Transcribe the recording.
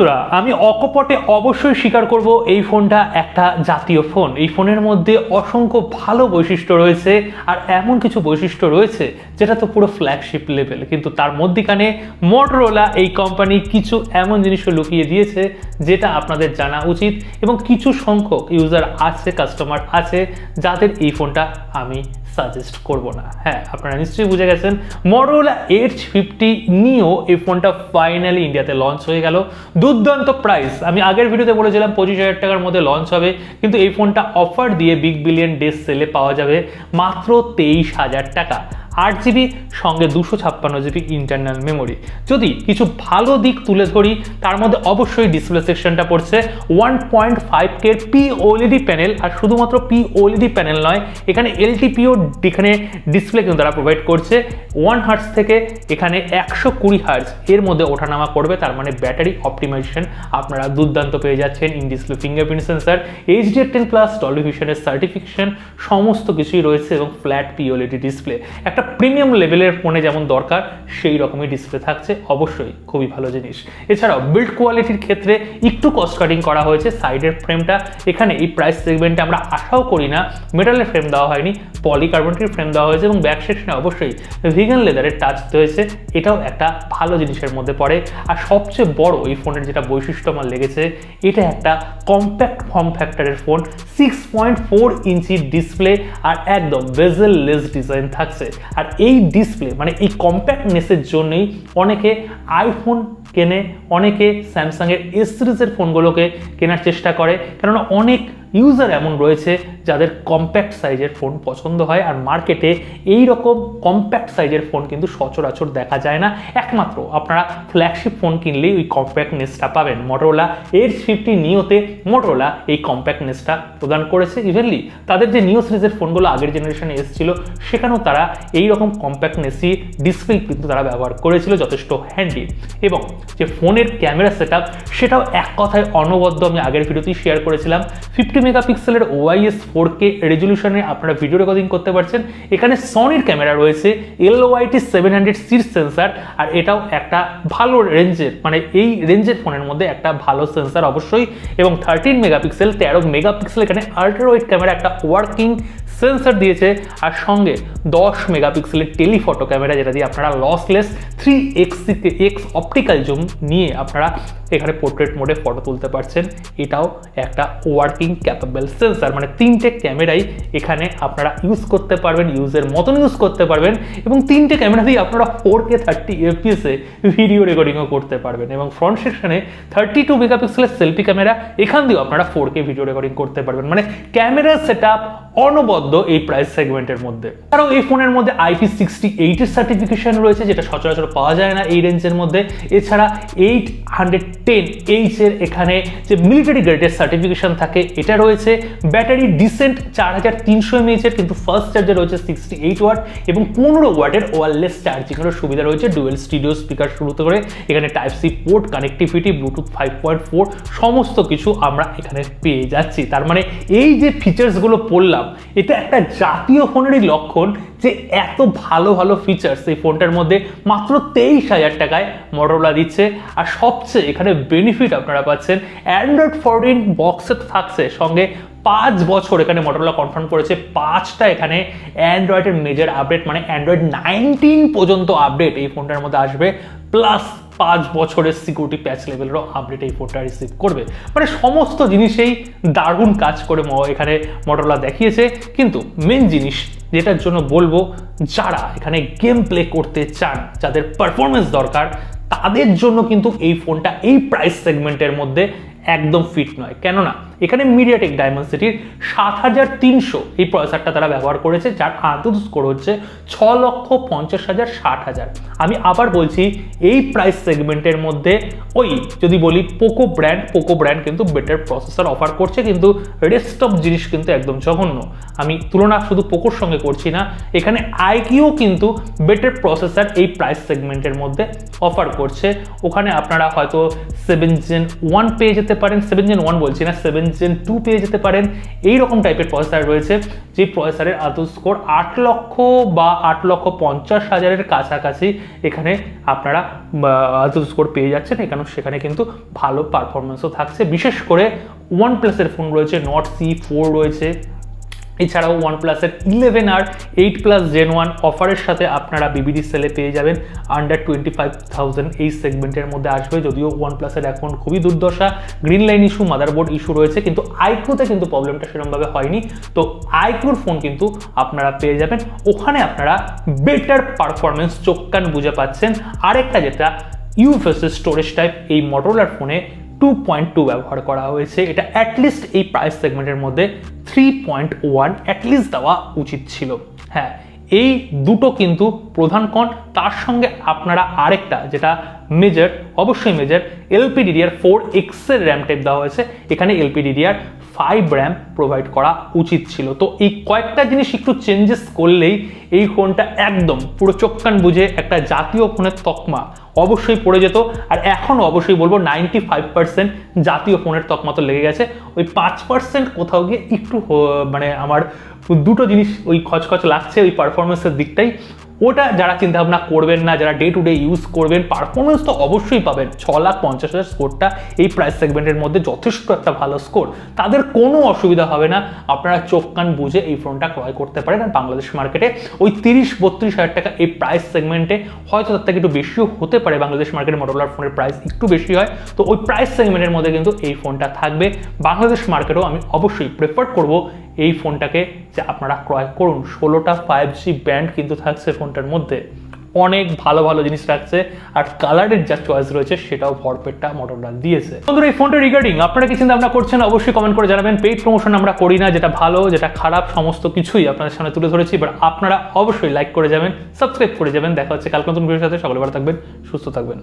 বন্ধুরা, আমি অকপটে অবশ্যই স্বীকার করব এই ফোনটা একটা জাতীয় ফোন। এই ফোনের মধ্যে অসংখ্য ভালো বৈশিষ্ট্য রয়েছে আর এমন কিছু বৈশিষ্ট্য রয়েছে যেটা তো পুরো ফ্ল্যাগশিপ লেভেল কিন্তু তার মধ্যিখানে মোটরোলা এই কোম্পানি কিছু এমন জিনিসও লুকিয়ে দিয়েছে, যেটা আপনাদের জানা উচিত এবং কিছু সংখ্যক ইউজার আছে কাস্টমার আছে, যাদের এই ফোনটা আমি সাজেস্ট করব না। হ্যাঁ আপনারা নিশ্চয়ই বুঝে গেছেন মটোরোলা এইচ ফিফটি নিয়েও এই ফোনটা ফাইনালি ইন্ডিয়াতে লঞ্চ হয়ে গেল। দুর্দান্ত প্রাইস আমি আগের ভিডিওতে বলেছিলাম পঁচিশ হাজার টাকার মধ্যে লঞ্চ হবে, কিন্তু এই ফোনটা অফার দিয়ে বিগ বিলিয়ন ডেজ সেলে পাওয়া যাবে মাত্র তেইশ হাজার টাকা। আট জিবি, সঙ্গে দুশো ছাপ্পান্ন জিবি ইন্টারনাল মেমোরি যদি কিছু ভালো দিক তুলে ধরি, তার মধ্যে অবশ্যই ডিসপ্লে সেকশনটা পড়ছে। One point five K P panel আর শুধুমাত্র পি প্যানেল নয়, এখানে এলটিপিও এখানে ডিসপ্লে কিন্তু তারা প্রোভাইড করছে। ওয়ান হার্টস থেকে এখানে একশো কুড়ি হার্টস এর মধ্যে ওঠানামা করবে, তার মানে ব্যাটারি অপটিমাইজেশন আপনারা দুর্দান্ত পেয়ে যাচ্ছেন in display fingerprint sensor HDR ten plus টলিভিশনের certification সমস্ত কিছুই রয়েছে এবং ফ্ল্যাট পিওলিটি ডিসপ্লে একটা প্রিমিয়াম লেভেলের ফোনে যেমন দরকার, সেই রকমই ডিসপ্লে থাকছে। অবশ্যই, খুবই ভালো জিনিস। এছাড়াও বিল্ড কোয়ালিটির ক্ষেত্রে একটু কস্ট কাটিং করা হয়েছে সাইডের ফ্রেমটা এখানে এই প্রাইস সেগমেন্টে আমরা আশাও করি না মেটালের ফ্রেম দেওয়া হয়নি পলিকার্বনেটের ফ্রেম দেওয়া হয়েছে এবং ব্যাক সেকশনে অবশ্যই ভিগান লেদারের টাচ হয়েছে। এটাও একটা ভালো জিনিসের মধ্যে পড়ে। আর সবচেয়ে বড় এই ফোনের যেটা বৈশিষ্ট্য আমার লেগেছে, এটা একটা কম্প্যাক্ট ফর্ম ফ্যাক্টরের phone six point four inch display আর একদম বেজেল লেস ডিজাইন থাকছে। আর এই ডিসপ্লে মানে এই কম্প্যাক্টনেসের জন্যই অনেকে আইফোন কেনে, অনেকে স্যামসাংয়ের এস সিরিজের ফোনগুলোকে কেনার চেষ্টা করে। কেননা অনেক ইউজার এমন রয়েছে যাদের কম্প্যাক্ট সাইজের ফোন পছন্দ হয় আর মার্কেটে এই রকম কম্প্যাক্ট সাইজের ফোন কিন্তু সচরাচর দেখা যায় না। একমাত্র আপনারা ফ্ল্যাগশিপ ফোন কিনলেই ওই কম্প্যাক্টনেসটা পাবেন। মোটরোলা এর ফিফটি নিওতে মোটরোলা এই কম্প্যাক্টনেসটা প্রদান করেছে। ইভেনলি তাদের যে নিও সিরিজের ফোনগুলো আগের জেনারেশনে এসেছিল, সেখানেও তারা এই রকম কম্প্যাক্টনেসই ডিসপ্লে কিন্তু তারা ব্যবহার করেছিল, যথেষ্ট হ্যান্ডি এবং যে ফোনের ক্যামেরা সেট সেটাও এক কথায় অনবদ্য আমি আগের ভিডিওতেই শেয়ার করেছিলাম। ফিফটি মেগাপিক্সেলের ওয়াইএস ফোর কে রেজলিউশনে আপনারা ভিডিও রেকর্ডিং করতে পারছেন। এখানে সনির ক্যামেরা রয়েছে এল ওয়াইটি সেভেন হান্ড্রেড সির সেন্সার আর এটাও একটা ভালো রেঞ্জের মানে এই রেঞ্জের ফোনের মধ্যে একটা ভালো সেন্সার অবশ্যই। এবং থার্টিন মেগাপিক্সেল তেরো মেগাপিক্সেল এখানে আল্ট্রা ওয়াইড ক্যামেরা একটা ওয়ার্কিং সেন্সার দিয়েছে আর সঙ্গে দশ মেগাপিক্সেলের টেলিফটো ক্যামেরা যেটা দিয়ে আপনারা lossless three X X optical zoom নিয়ে আপনারা এখানে পোর্ট্রেট মোডে ফটো তুলতে পারছেন। এটাও একটা ওয়ার্কিং ক্যাপাবল সেন্সার মানে তিনটে ক্যামেরাই এখানে আপনারা ইউজ করতে পারবেন ইউজের মতন ইউজ করতে পারবেন এবং তিনটে ক্যামেরা দিয়ে আপনারা ফোর কে থার্টি এফপিএসে ভিডিও রেকর্ডিংও করতে পারবেন এবং ফ্রন্ট সেকশনে থার্টি টু মেগাপিক্সেলের সেলফি ক্যামেরা এখান দিয়েও আপনারা ফোর কে ভিডিও রেকর্ডিং করতে পারবেন। মানে ক্যামেরা সেট আপ অনবদ্য। এই প্রাইস সেগমেন্টের মধ্যে। কারণ এই ফোনের মধ্যে আইপি সিক্সটি এইটের সার্টিফিকেশন রয়েছে, যেটা সচরাচর পাওয়া যায় না এই রেঞ্জের মধ্যে। এছাড়া এইট হান্ড্রেড টেন এইচের এখানে যে মিলিটারি গ্রেডের সার্টিফিকেশন থাকে, এটা রয়েছে। ব্যাটারি ডিসেন্ট চার হাজার তিনশো এমএইচের কিন্তু ফার্স্ট চার্জে রয়েছে সিক্সটি এইট ওয়াট এবং পনেরো ওয়াটের ওয়ারলেস চার্জিংয়েরও সুবিধা রয়েছে ডুয়েল স্টুডিও স্পিকার শুরুতে করে। এখানে type C port connectivity Bluetooth five point four সমস্ত কিছু আমরা এখানে পেয়ে যাচ্ছি। তার মানে এই যে ফিচার্সগুলো পড়লাম এটা একটা জাতীয় ফোনেরই লক্ষণ যে এত ভালো ভালো ফিচার্স এই ফোনটার মধ্যে মাত্র তেইশ হাজার টাকায় মটোরোলা দিচ্ছে। আর সবচেয়ে এখানে বেনিফিট আপনারা পাচ্ছেন অ্যান্ড্রয়েড ফোরটিন বক্সে থাকছে, সঙ্গে পাঁচ বছর এখানে মটোরোলা কনফার্ম করেছে, পাঁচটা এখানে অ্যান্ড্রয়েডের মেজর আপডেট মানে অ্যান্ড্রয়েড নাইনটিন পর্যন্ত আপডেট এই ফোনটার মধ্যে আসবে। প্লাস পাঁচ বছরের সিকিউরিটি প্যাচ লেভেলেরও আপডেট এই ফোনটা রিসিভ করবে। মানে সমস্ত জিনিসেই দারুণ কাজ করে এখানে মটোরোলা দেখিয়েছে। কিন্তু মেন জিনিস যেটার জন্য বলব, যারা এখানে গেম প্লে করতে চান, যাদের পারফরমেন্স দরকার, তাদের জন্য কিন্তু এই ফোনটা এই প্রাইস সেগমেন্টের মধ্যে একদম ফিট নয়। কেননা এখানে মিডিয়াটেক ডায়মন্সিটির সাত হাজার তিনশো এই প্রসেসরটা তারা ব্যবহার করেছে, যার আদত স্কোর হচ্ছে ছ লক্ষ পঞ্চাশ হাজার ষাট হাজার। আমি আবার বলছি, এই প্রাইস সেগমেন্টের মধ্যে ওই যদি বলি পোকো ব্র্যান্ড পোকো ব্র্যান্ড কিন্তু বেটার প্রসেসর অফার করছে, কিন্তু রেস্ট অফ জিনিস কিন্তু একদম জঘন্য। আমি তুলনা শুধু পোকোর সঙ্গে করছি না, এখানে আইকিও কিন্তু বেটার প্রসেসর এই প্রাইস সেগমেন্টের মধ্যে অফার করছে। ওখানে আপনারা হয়তো সেভেন জেন ওয়ান পেয়ে যেতে পারেন সেভেন জেন ওয়ান বলছি না সেভেন জেন টু পেয়ে যেতে পারেন। এই রকম টাইপের প্রসেসর রয়েছে, যে প্রসেসরের আদৌ স্কোর আট লক্ষ বা আট লক্ষ পঞ্চাশ হাজারের কাছাকাছি এখানে আপনারা আদৌ স্কোর পেয়ে যাচ্ছেন। এখানে, সেখানে কিন্তু ভালো পারফরমেন্সও থাকছে। বিশেষ করে ওয়ান প্লাসের ফোন রয়েছে নট সি ফোর রয়েছে। এছাড়াও ওয়ান প্লাসের ইলেভেন আর এইট প্লাস জেন ওয়ান অফারের সাথে আপনারা বিবিডি সেলে পেয়ে যাবেন। আন্ডার টোয়েন্টি ফাইভ থাউজেন্ড এই সেগমেন্টের মধ্যে আসবে। যদিও ওয়ান প্লাসের এখন খুবই দুর্দশা। Green line issue motherboard issue রয়েছে, কিন্তু আইক্রুতে কিন্তু প্রবলেমটা সেরকমভাবে হয়নি। তো আইক্রুর ফোন কিন্তু আপনারা পেয়ে যাবেন। ওখানে আপনারা বেটার পারফরমেন্স চোখ কান বুঝে পাচ্ছেন। আরেকটা যেটা ইউএফএসএস স্টোরেজ টাইপ এই মটোলার ফোনে টু পয়েন্ট টু ব্যবহার করা হয়েছে। এটা অ্যাটলিস্ট এই প্রাইস সেগমেন্টের মধ্যে থ্রি পয়েন্ট ওয়ান অ্যাটলিস্ট দেওয়া উচিত ছিল। হ্যাঁ এই দুটো কিন্তু প্রধান কন তার সঙ্গে আপনারা আরেকটা, যেটা মেজর অবশ্যই মেজর এলপিডিডিআর ফোর এক্সের র্যাম টাইপ দেওয়া হয়েছে। এখানে এলপিডিডিআর ফাইভ র্যাম প্রোভাইড করা উচিত ছিল। তো এই কয়েকটা জিনিস একটু চেঞ্জেস করলেই এই ফোনটা একদম পুরো চোখ কান বুঝে একটা জাতীয় ফোনের তকমা অবশ্যই পড়ে যেত। আর এখন অবশ্যই বলব নাইনটি ফাইভ পার্সেন্ট জাতীয় ফোনের তকমা তো লেগে গেছে। ওই পাঁচ পার্সেন্ট কোথাও গিয়ে একটু মানে আমার দুটো জিনিস ওই খচখচ লাগছে ওই পারফরমেন্সের দিকটাই। ওটা যারা চিন্তা ভাবনা করবেন না, যারা ডে টু ডে ইউজ করবেন পারফরমেন্স তো অবশ্যই পাবেন। ছ লাখ পঞ্চাশ হাজার স্কোরটা এই প্রাইস সেগমেন্টের মধ্যে যথেষ্ট একটা ভালো স্কোর তাদের কোনো অসুবিধা হবে না। আপনারা চোখ, কান বুঝে এই ফোনটা ক্রয় করতে পারেন। আর বাংলাদেশ মার্কেটে ওই তিরিশ, বত্রিশ হাজার টাকা এই প্রাইস সেগমেন্টে হয়তো তার থেকে একটু বেশিও হতে পারে। বাংলাদেশ মার্কেটে মোটরলার ফোনের প্রাইস একটু বেশি হয়। তো ওই প্রাইস সেগমেন্টের মধ্যে কিন্তু এই ফোনটা থাকবে। বাংলাদেশ মার্কেটেও আমি অবশ্যই প্রেফার করব এই ফোনটাকে যে আপনারা ক্রয় করুন, ষোলোটা ফাইভ জি ব্যান্ড কিন্তু থাকছে ফোনটার মধ্যে। অনেক ভালো ভালো জিনিস রাখছে আর কালারের যা চয়েস রয়েছে সেটাও ভরপেটটা মোটরলা দিয়েছে। বন্ধুরা, এই ফোনটা রিগার্ডিং আপনারা কি চিন্তা ভাবনা করছেন? অবশ্যই কমেন্ট করে জানাবেন। পেইড প্রমোশন আমরা করি না, যেটা ভালো, যেটা খারাপ, সমস্ত কিছুই আপনাদের সামনে তুলে ধরেছি। বাট আপনারা অবশ্যই লাইক করে যাবেন সাবস্ক্রাইব করে যাবেন। দেখা হচ্ছে কালকে নতুন ভিডিওর সাথে। সকলে ভালো থাকবেন, সুস্থ থাকবেন।